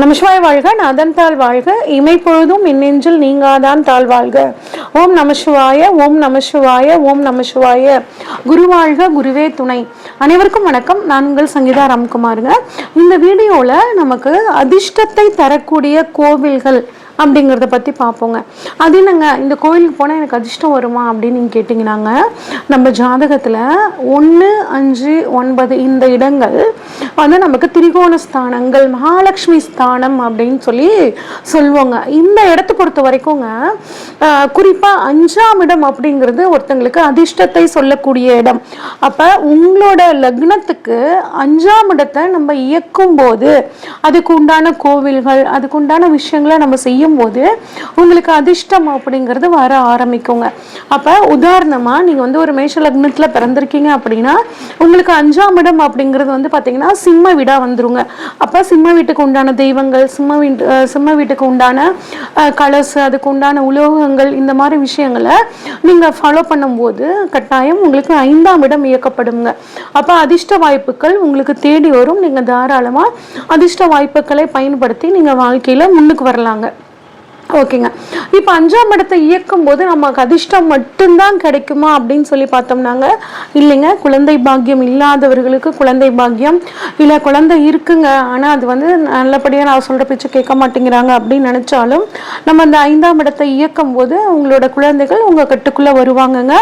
நமசிவாய் வாழ்க நதன் தாழ் வாழ்க. இமை பொழுதும் மின்னெஞ்சில் நீங்காதான் தாழ் வாழ்க. ஓம் நமசிவாய ஓம் நமசிவாய ஓம் நமசிவாய குரு வாழ்க குருவே துணை. அனைவருக்கும் வணக்கம். நான் உங்கள் சங்கீதா ராம்குமாருங்க. இந்த வீடியோவில் நமக்கு அதிர்ஷ்டத்தை தரக்கூடிய கோவில்கள் அப்படிங்கிறத பற்றி பார்ப்போங்க அது என்னங்க? இந்த கோயிலுக்கு போனால் எனக்கு அதிர்ஷ்டம் வருமா அப்படின்னு நீங்கள் கேட்டிங்கன்னாங்க. நம்ம ஜாதகத்தில் ஒன்று அஞ்சு ஒன்பது இந்த இடங்கள் வந்து நமக்கு திரிகோண ஸ்தானங்கள் மகாலட்சுமி ஸ்தானம் அப்படின்னு சொல்லி சொல்லுவோங்க இந்த இடத்த பொறுத்த வரைக்குங்க குறிப்பாக அஞ்சாம் இடம் அப்படிங்கிறது ஒருத்தங்களுக்கு அதிர்ஷ்டத்தை சொல்லக்கூடிய இடம். அப்போ உங்களோட லக்னத்துக்கு அஞ்சாம் இடத்தை நம்ம இயக்கும் போது அதுக்கு உண்டான கோவில்கள் அதுக்கு உண்டான விஷயங்களை நம்ம செய்யும் போது உங்களுக்கு அதிர்ஷ்டம் அப்படிங்கிறது வர ஆரம்பிக்குங்க. அப்போ உதாரணமாக நீங்கள் வந்து ஒரு மேஷ லக்னத்தில் பிறந்திருக்கீங்க அப்படின்னா உங்களுக்கு அஞ்சாம் இடம் அப்படிங்கிறது வந்து பார்த்தீங்கன்னா சிம்ம வீடாக வந்துருங்க. அப்போ சிம்ம வீட்டுக்கு உண்டான தெய்வங்கள் சிம்ம வீட்டு சிம்ம வீட்டுக்கு உண்டான கலர்ஸ் கலசு அதுக்கு உண்டான உலோகங்கள் இந்த மாதிரி விஷயங்களை நீங்கள் ஃபாலோ பண்ணும்போது கட்டாயம் உங்களுக்கு ஐந்தாம் இடம் இயக்கப்படுங்க. அப்போ அதிர்ஷ்ட வாய்ப்புகள் உங்களுக்கு தேடி வரும். நீங்கள் தாராளமாக அதிர்ஷ்ட வாய்ப்புகளை பயன்படுத்தி நீங்கள் வாழ்க்கையில் முன்னுக்கு வரலாங்க. ஓகேங்க. இப்போ அஞ்சாம் இடத்தை இயக்கும் போது நமக்கு அதிர்ஷ்டம் மட்டும்தான் கிடைக்குமா அப்படின்னு சொல்லி பார்த்தோம்னாங்க. இல்லைங்க. குழந்தை பாக்கியம் இல்லாதவர்களுக்கு குழந்தை பாக்கியம். இல்லை குழந்தை இருக்குங்க. ஆனால் அது வந்து நல்லபடியாக நான் சொல்கிற பேச்சு கேட்க மாட்டேங்கிறாங்க அப்படின்னு நினச்சாலும் நம்ம அந்த ஐந்தாம் இடத்தை இயக்கும் போது உங்களோட குழந்தைகள் உங்கள் கட்டுக்குள்ளே வருவாங்கங்க.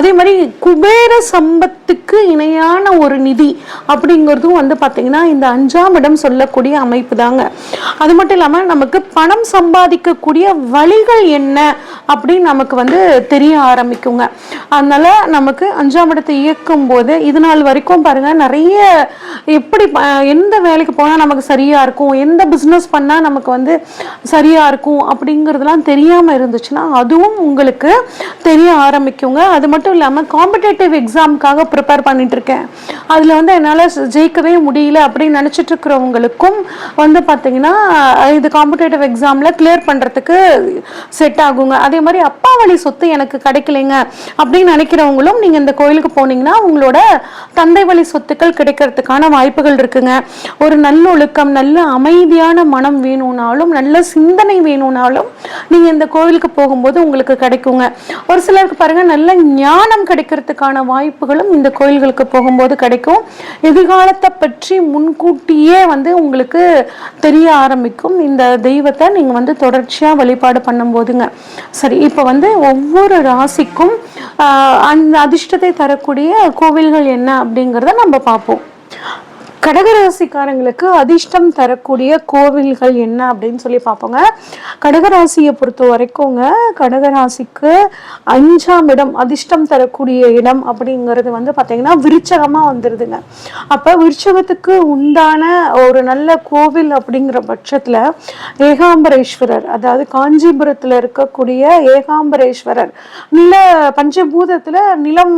அதே மாதிரி குபேர சம்பத்துக்கு இணையான ஒரு நிதி அப்படிங்கிறதும் வந்து பார்த்தீங்கன்னா இந்த அஞ்சாம் இடம் சொல்லக்கூடிய அமைப்பு தாங்க. அது மட்டும் இல்லாமல் நமக்கு பணம் சம்பாதிக்க சம்பாதிக்கக்கூடிய வழிகள் என்ன அப்படின்னு நமக்கு வந்து தெரிய ஆரம்பிக்குங்க. அதனால் நமக்கு அஞ்சாம் இடத்தை இயக்கும் போது இது நாள் வரைக்கும் பாருங்கள் நிறைய எப்படி எந்த வேலைக்கு போனால் நமக்கு சரியாக இருக்கும் எந்த பிஸ்னஸ் பண்ணால் நமக்கு வந்து சரியாக இருக்கும் அப்படிங்கிறதுலாம் தெரியாமல் இருந்துச்சுன்னா அதுவும் உங்களுக்கு தெரிய ஆரம்பிக்குங்க. அது மட்டும் இல்லாமல் காம்படேட்டிவ் எக்ஸாமுக்காக ப்ரிப்பேர் பண்ணிட்டுருக்கேன் அதில் வந்து என்னால் ஜெயிக்கவே முடியல அப்படின்னு நினச்சிட்டு இருக்கிறவங்களுக்கும் வந்து பார்த்தீங்கன்னா இது காம்படேட்டிவ் எக்ஸாமில் கிளியர் காலகட்டத்துக்கு செட் ஆகுங்க. அதே மாதிரி அப்பா வழி சொத்து எனக்கு கிடைக்கலைங்க அப்படின்னு நினைக்கிறவங்களும் நீங்கள் இந்த கோயிலுக்கு போனீங்கன்னா உங்களோட தந்தை வழி சொத்துக்கள் கிடைக்கிறதுக்கான வாய்ப்புகள் இருக்குங்க. ஒரு நல்லொழுக்கம் நல்ல அமைதியான மனம் வேணும்னாலும் நல்ல சிந்தனை வேணும்னாலும் நீங்கள் இந்த கோயிலுக்கு போகும்போது உங்களுக்கு கிடைக்குங்க. ஒரு சிலருக்கு பாருங்கள் நல்ல ஞானம் கிடைக்கிறதுக்கான வாய்ப்புகளும் இந்த கோயில்களுக்கு போகும்போது கிடைக்கும். எதிர்காலத்தை பற்றி முன்கூட்டியே வந்து உங்களுக்கு தெரிய ஆரம்பிக்கும். இந்த தெய்வத்தை நீங்கள் வந்து தொடர்ச்சியாக வழிபாடு பண்ணும்போதுங்க. சரி இப்போ வந்து ஒவ்வொரு ராசிக்கும் அந்த அதிர்ஷ்டத்தை தரக்கூடிய கோவில்கள் என்ன அப்படிங்கிறத நம்ம பார்ப்போம். கடகராசிக்காரங்களுக்கு அதிர்ஷ்டம் தரக்கூடிய கோவில்கள் என்ன அப்படின்னு சொல்லி பார்ப்போங்க. கடகராசியை பொறுத்த வரைக்குங்க கடகராசிக்கு அஞ்சாம் இடம் அதிர்ஷ்டம் தரக்கூடிய இடம் அப்படிங்கிறது வந்து பார்த்தீங்கன்னா விருச்சகமாக வந்துடுதுங்க அப்போ விருச்சகத்துக்கு உண்டான ஒரு நல்ல கோவில் அப்படிங்கிற பட்சத்தில் ஏகாம்பரேஸ்வரர் அதாவது காஞ்சிபுரத்தில் இருக்கக்கூடிய ஏகாம்பரேஸ்வரர் நில பஞ்சபூதத்தில் நிலம்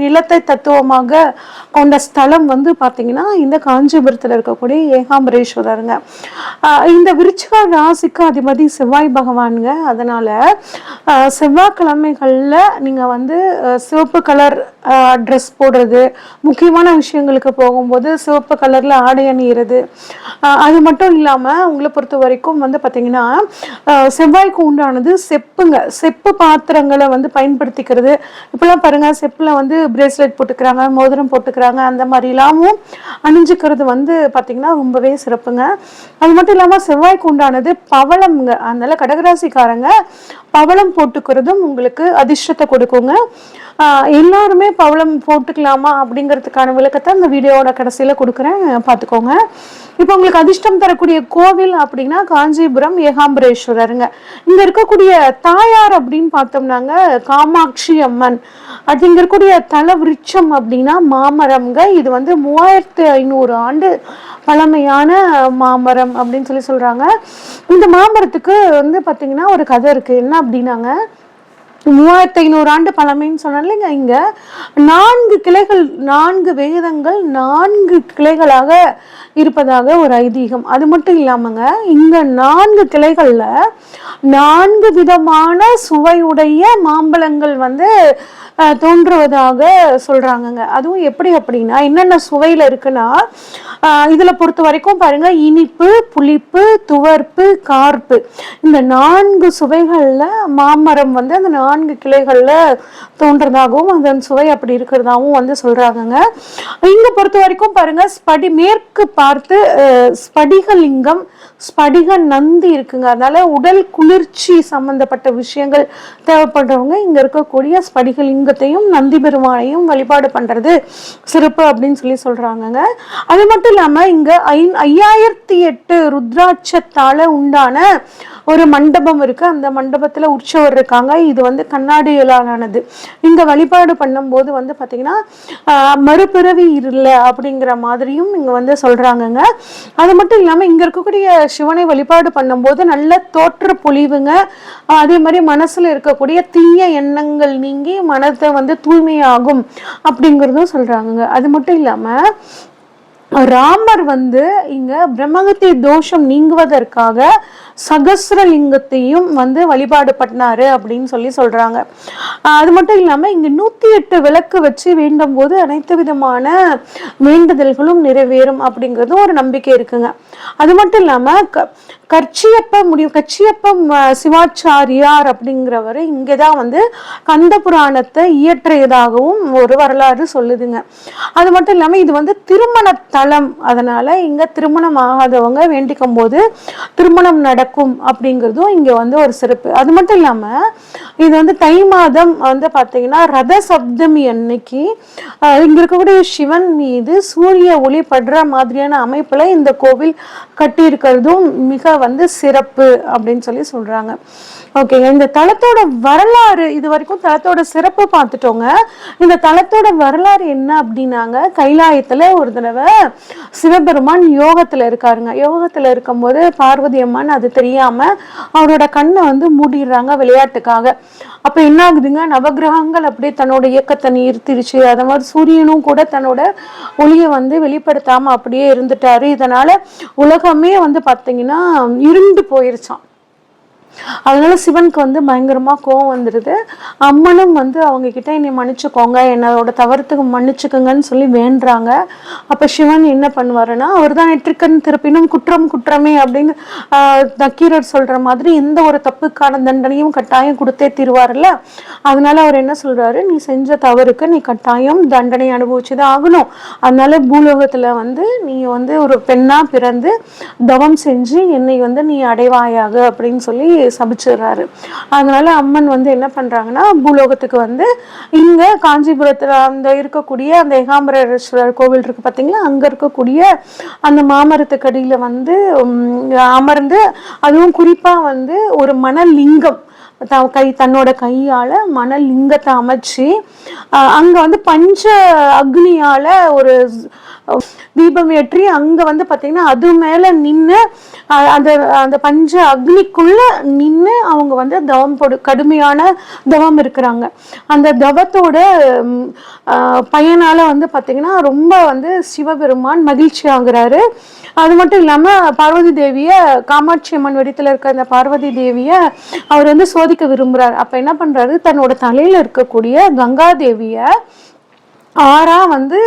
நிலத்தை தத்துவமாக கொண்ட ஸ்தலம் வந்து பார்த்தீங்கன்னா இந்த காஞ்சிபுரத்தில் இருக்கக்கூடிய ஏகாம்பரேஸ்வரருங்க. ஆஹ் இந்த விருச்சிக ராசிக்கு அதிபதி செவ்வாய் பகவானுங்க. அதனால செவ்வாய்க்கிழமைகளில் நீங்கள் வந்து சிவப்பு கலர் ட்ரெஸ் போடுறது. முக்கியமான விஷயங்களுக்கு போகும்போது சிவப்பு கலரில் ஆடை அணியிறது. அது மட்டும் இல்லாமல் உங்களை பொறுத்த வரைக்கும் வந்து பார்த்திங்கன்னா செவ்வாய்க்கு உண்டானது செப்புங்க. செப்பு பாத்திரங்களை வந்து பயன்படுத்திக்கிறது. இப்போலாம் பாருங்கள் செப்பில் வந்து பிரேஸ்லெட் போட்டுக்கிறாங்க மோதிரம் போட்டுக்கிறாங்க அந்த மாதிரிலாமும் அணிஞ்சுக்கிறது வந்து பார்த்திங்கன்னா ரொம்பவே சிறப்புங்க. அது மட்டும் இல்லாமல் செவ்வாய்க்கு உண்டானது பவளம்ங்க. அதனால் கடகராசிக்காரங்க பவளம் போட்டுக்கிறதும் உங்களுக்கு அதிர்ஷ்டத்தை கொடுக்குங்க. எல்லாருமே பவளம் போட்டுக்கலாமா அப்படிங்கிறதுக்கான விளக்கத்தை அந்த வீடியோவோட கடைசியில் கொடுக்குறேன். பார்த்துக்கோங்க. இப்போ உங்களுக்கு அதிர்ஷ்டம் தரக்கூடிய கோவில் அப்படின்னா காஞ்சிபுரம் ஏகாம்பரேஸ்வரருங்க. இங்கே இருக்கக்கூடிய தாயார் அப்படின்னு பார்த்தோம்னாங்க காமாட்சி அம்மன். அது இங்கே இருக்கக்கூடிய தல விருட்சம் அப்படின்னா மாமரம்ங்க. இது வந்து மூவாயிரத்து ஐநூறு ஆண்டு பழமையான மாமரம் அப்படின்னு சொல்லி சொல்கிறாங்க இந்த மாமரத்துக்கு வந்து பார்த்தீங்கன்னா ஒரு கதை இருக்குது என்ன அப்படின்னாங்க மூவாயிரத்தி ஐநூறு ஆண்டு பழமைன்னு சொன்னாலிங்க இங்கே நான்கு கிளைகள் நான்கு வேதங்கள் நான்கு கிளைகளாக இருப்பதாக ஒரு ஐதீகம். அது மட்டும் இல்லாமங்க இங்கே நான்கு கிளைகளில் நான்கு விதமான சுவையுடைய மாம்பழங்கள் வந்து தோன்றுவதாக சொல்கிறாங்கங்க அதுவும் எப்படி அப்படின்னா என்னென்ன சுவையில் இருக்குன்னா இதில் பொறுத்த வரைக்கும் பாருங்கள் இனிப்பு புளிப்பு துவர்ப்பு கார்ப்பு. இந்த நான்கு சுவைகளில் மாமரம் வந்து அந்த நான்கு கிளைகளில் தோன்றதாகவும் அதன் சுவை அப்படி இருக்கிறதாகவும் வந்து சொல்கிறாங்கங்க இங்கே பொறுத்த வரைக்கும் பாருங்க ஸ்படி மேற்கு பார்த்து ஸ்படிகலிங்கம் ஸ்படிக நந்தி இருக்குங்க. அதனால உடல் குளிர்ச்சி சம்மந்தப்பட்ட விஷயங்கள் தேவைப்படுறவங்க இங்கே இருக்கக்கூடிய ஸ்படிகலிங்கத்தையும் நந்தி பெருமானையும் வழிபாடு பண்ணுறது சிறப்பு அப்படின்னு சொல்லி சொல்றாங்கங்க. அது மட்டும் இல்லாமல் இங்கே ஐ ஐயாயிரத்தி எட்டு ருத்ராட்சத்தால் உண்டான ஒரு மண்டபம் இருக்கு. அந்த மண்டபத்துல உற்சவர் இருக்காங்க. இது வந்து கண்ணாடியலானது இங்க வழிபாடு பண்ணும்போது வந்து பாத்தீங்கன்னா மறுபிறவி இல்லை அப்படிங்கிற மாதிரியும் இங்க வந்து சொல்றாங்கங்க. அது மட்டும் இல்லாம இங்க இருக்கக்கூடிய சிவனை வழிபாடு பண்ணும்போது நல்ல தோற்ற பொழிவுங்க. அதே மாதிரி மனசுல இருக்கக்கூடிய தீய எண்ணங்கள் நீங்கி மனத்தை வந்து தூய்மையாகும் அப்படிங்கிறதும் சொல்றாங்க அது மட்டும் இல்லாம ராமர் வந்து இங்க பிரம்மகத்தி தோஷம் நீங்குவதற்காக சகசிரலிங்கத்தையும் வந்து வழிபாடு பண்ணாரு அப்படின்னு சொல்லி சொல்றாங்க. அது மட்டும் இல்லாம இங்க நூத்தி எட்டு விளக்கு வச்சு வேண்டும் போது அனைத்து விதமான வேண்டுதல்களும் நிறைவேறும் அப்படிங்கிறதும் ஒரு நம்பிக்கை இருக்குங்க. அது மட்டும் இல்லாம க கச்சியப்ப முடியும் கட்சியப்ப சிவாச்சாரியார் அப்படிங்கிறவர் இங்கதான் வந்து கந்த புராணத்தை இயற்றியதாகவும் ஒரு வரலாறு சொல்லுதுங்க. அது மட்டும் இல்லாம இது வந்து திருமண தலம். அதனால இங்க திருமணம் ஆகாதவங்க வேண்டிக்கும் போது திருமணம் நடக்கும் அப்படிங்கிறதும் இங்க வந்து ஒரு சிறப்பு. அது மட்டும் இல்லாம இது வந்து தை மாதம் வந்து பார்த்தீங்கன்னா ரத சப்தமி அன்னைக்கு இங்கே இங்க இருக்கக்கூடிய சிவன் மீது சூரிய ஒளி படுற மாதிரியான அமைப்புல இந்த கோவில் கட்டியிருக்கிறதும் மிக வந்து சிறப்பு அப்படின்னு சொல்லி சொல்றாங்க. ஓகேங்க. இந்த தளத்தோட வரலாறு இது வரைக்கும் தளத்தோட சிறப்பு பார்த்துட்டோங்க. இந்த தளத்தோட வரலாறு என்ன அப்படின்னாங்க கைலாயத்துல ஒரு தடவை சிவபெருமான் யோகத்துல இருக்காருங்க. யோகத்துல இருக்கும்போது பார்வதி அம்மன் அது தெரியாம அவரோட கண்ணை வந்து மூடிடுறாங்க விளையாட்டுக்காக. அப்ப என்ன ஆகுதுங்க நவகிரகங்கள் அப்படியே தன்னோட இயக்கத்தை நிறுத்திருச்சு அது மாதிரி சூரியனும் கூட தன்னோட ஒளியை வந்து வெளிப்படுத்தாம அப்படியே இருந்துட்டாரு. இதனால உலகமே வந்து பாத்தீங்கன்னா இருண்டு போயிருச்சான் அதனால சிவனுக்கு வந்து பயங்கரமா கோவம் வந்துடுது அம்மனும் வந்து அவங்க கிட்ட என்னை மன்னிச்சுக்கோங்க என்னோட தவறுத்துக்கு மன்னிச்சுக்கோங்கன்னு சொல்லி வேண்டுறாங்க. அப்ப சிவன் என்ன பண்ணுவாருன்னா அவர் தான் நெற்றிக்கண் திருப்பினும் குற்றம் குற்றமே அப்படின்னு நக்கீரர் சொல்ற மாதிரி எந்த ஒரு தப்புக்கான தண்டனையும் கட்டாயம் கொடுத்தே தீருவார்ல அதனால அவர் என்ன சொல்றாரு நீ செஞ்ச தவறுக்கு நீ கட்டாயம் தண்டனை அனுபவிச்சுதான் ஆகணும். அதனால பூலோகத்துல வந்து நீ வந்து ஒரு பெண்ணா பிறந்து தவம் செஞ்சு என்னை வந்து நீ அடைவாயாக அப்படின்னு சொல்லி சபிச்சிடுறாரு. அதனால அம்மன் வந்து என்ன பண்றாங்கன்னா பூலோகத்துக்கு வந்து இங்க காஞ்சிபுரத்துல அந்த இருக்கக்கூடிய அந்த ஏகாம்பரேஸ்வரர் கோவில் இருக்கு பாத்தீங்களா? அங்க இருக்கக்கூடிய அந்த மாமரத்துக்கடியில வந்து அமர்ந்து அதுவும் குறிப்பா வந்து ஒரு மணலிங்கம் த- கை தன்னோட கையால் மணல் லிங்கத்தை அமைச்சு அங்கே வந்து பஞ்ச அக்னியால ஒரு தீபம் ஏற்றி அங்க வந்து பாத்தீங்கன்னா அது மேல நின்று அந்த அந்த பஞ்ச அக்னிக்குள்ள நின்று அவங்க வந்து தவம் போடு கடுமையான தவம் இருக்கிறாங்க. அந்த தவத்தோட ம், பயனால வந்து பாத்தீங்கன்னா ரொம்ப வந்து சிவபெருமான் மகிழ்ச்சி ஆகுறாரு. அது மட்டும் இல்லாம பார்வதி தேவிய காமாட்சி அம்மன் வடித்துல இருக்க அந்த பார்வதி தேவிய அவர் வந்து சோதிக்க விரும்புறாரு. அப்ப என்ன பண்றாரு? தன்னோட தலையில இருக்கக்கூடிய கங்கா தேவியை ஆறா வந்து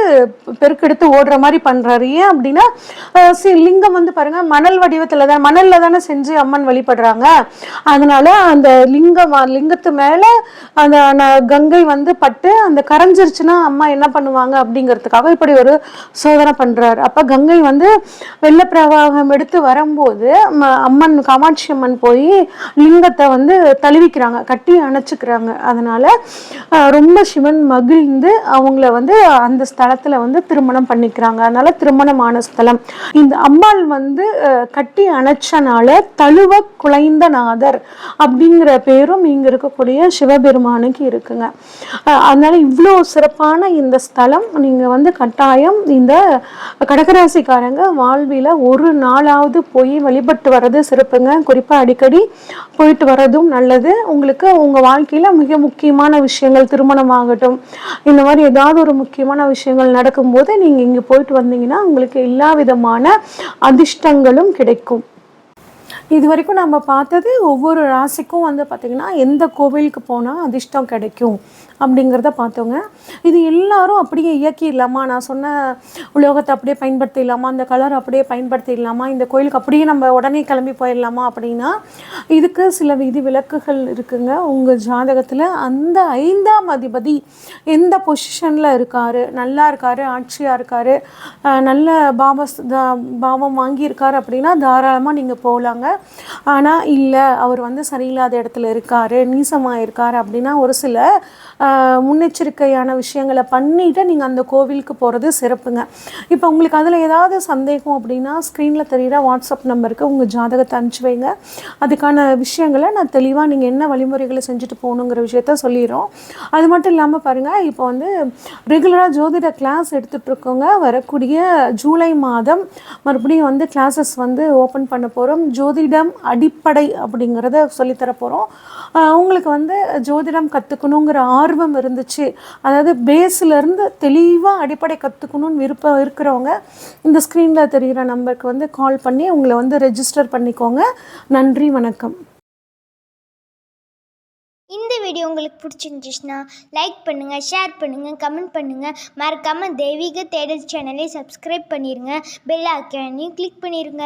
பெருக்கெடுத்து ஓடுற மாதிரி பண்ணுறாரு ஏன் அப்படின்னா சி- லிங்கம் வந்து பாருங்கள் மணல் வடிவத்தில் தான் மணலில் தானே செஞ்சு அம்மன் வழிபடுறாங்க. அதனால் அந்த லிங்கம் லிங்கத்து மேலே அந்த கங்கை வந்து பட்டு அந்த கரைஞ்சிருச்சுன்னா அம்மா என்ன பண்ணுவாங்க அப்படிங்கிறதுக்காக இப்படி ஒரு சோதனை பண்ணுறாரு அப்போ கங்கை வந்து வெள்ள பிரவாகம் எடுத்து வரும்போது ம- அம்மன் காமாட்சி அம்மன் போய் லிங்கத்தை வந்து தழுவிக்கிறாங்க கட்டி அணைச்சிக்கிறாங்க. அதனால் ரொம்ப சிவன் மகிழ்ந்து அவங்கள வந்து அந்த ஸ்தலத்தில் வந்து திருமணம் பண்ணிக்கிறாங்க. அதனால திருமணமான ஸ்தலம். இந்த அம்பாள் வந்து கட்டி அணைச்சனால தழுவ குலைந்த நாதர் அப்படிங்கிற பேரும் இங்கே இருக்கக்கூடிய சிவபெருமானுக்கு இருக்குங்க. அதனால இவ்வளோ சிறப்பான இந்த ஸ்தலம் நீங்கள் வந்து கட்டாயம் இந்த கடகராசிக்காரங்க வாழ்வில ஒரு நாளாவது போய் வழிபட்டு வர்றது சிறப்புங்க. குறிப்பாக அடிக்கடி போயிட்டு வர்றதும் நல்லது. உங்களுக்கு உங்கள் வாழ்க்கையில் மிக முக்கியமான விஷயங்கள் திருமணம் ஆகட்டும் இந்த மாதிரி ஏதாவது ஒரு முக்கியமான விஷயங்கள் நடக்கும்போது நீங்கள் இங்கே போயிட்டு வந்தீங்கன்னா உங்களுக்கு எல்லா விதமான அதிர்ஷ்டங்களும் கிடைக்கும். இது வரைக்கும் நம்ம பார்த்தது ஒவ்வொரு ராசிக்கும் வந்து பார்த்திங்கன்னா எந்த கோவிலுக்கு போனால் அதிர்ஷ்டம் கிடைக்கும் அப்படிங்கிறத பார்த்தோங்க. இது எல்லாரும் அப்படியே இயக்கிடலாமா நான் சொன்ன உலோகத்தை அப்படியே பயன்படுத்திடலாமா அந்த கலர் அப்படியே பயன்படுத்திடலாமா இந்த கோயிலுக்கு அப்படியே நம்ம உடனே கிளம்பி போயிடலாமா அப்படின்னா இதுக்கு சில விதி விலக்குகள் இருக்குங்க. உங்கள் ஜாதகத்தில் அந்த ஐந்தாம் அதிபதி எந்த பொசிஷனில் இருக்கார்? நல்லா இருக்கார் ஆட்சியாக இருக்கார் நல்ல பாவ தா- பாவம் வாங்கியிருக்காரு அப்படின்னா தாராளமாக நீங்கள் போகலாங்க ஆனால் இல்லை அவர் வந்து சரியில்லாத இடத்துல இருக்காரு நீசமாக இருக்கார் அப்படின்னா ஒரு சில முன்னெச்சரிக்கையான விஷயங்களை பண்ணிவிட்டு நீங்கள் அந்த கோவிலுக்கு போகிறது சிறப்புங்க. இப்போ உங்களுக்கு அதில் ஏதாவது சந்தேகம் அப்படின்னா ஸ்க்ரீனில் தெரிகிற வாட்ஸ்அப் நம்பருக்கு உங்கள் ஜாதகத்தை அனுப்பிச்சி வைங்க. அதுக்கான விஷயங்களை நான் தெளிவாக நீங்கள் என்ன வழிமுறைகளை செஞ்சுட்டு போகணுங்கிற விஷயத்த சொல்லிடுறோம். அது மட்டும் இல்லாமல் பாருங்கள் இப்போ வந்து ரெகுலராக ஜோதிட கிளாஸ் எடுத்துகிட்ருக்கோங்க வரக்கூடிய ஜூலை மாதம் மறுபடியும் வந்து கிளாஸஸ் வந்து ஓப்பன் பண்ண போகிறோம் ஜோதிடம் அடிப்படை அப்படிங்கிறத சொல்லித்தர போகிறோம் உங்களுக்கு வந்து ஜோதிடம் கற்றுக்கணுங்கிற ஆர்வம் இருந்துச்சு. அதாவது பேஸ்லேருந்து தெளிவாக அடிப்படை கற்றுக்கணும்னு விருப்பம் இருக்கிறவங்க இந்த ஸ்க்ரீனில் தெரிகிற நம்பருக்கு வந்து கால் பண்ணி உங்களை வந்து ரெஜிஸ்டர் பண்ணிக்கோங்க. நன்றி வணக்கம். இந்த வீடியோ உங்களுக்கு பிடிச்சிருந்துச்சுன்னா லைக் பண்ணுங்கள் ஷேர் பண்ணுங்கள் கமெண்ட் பண்ணுங்கள் மறக்காமல் தெய்வீக தேடல் சேனலை சப்ஸ்கிரைப் பண்ணிடுங்க பெல் ஐக்கானையும் கிளிக் பண்ணிடுங்க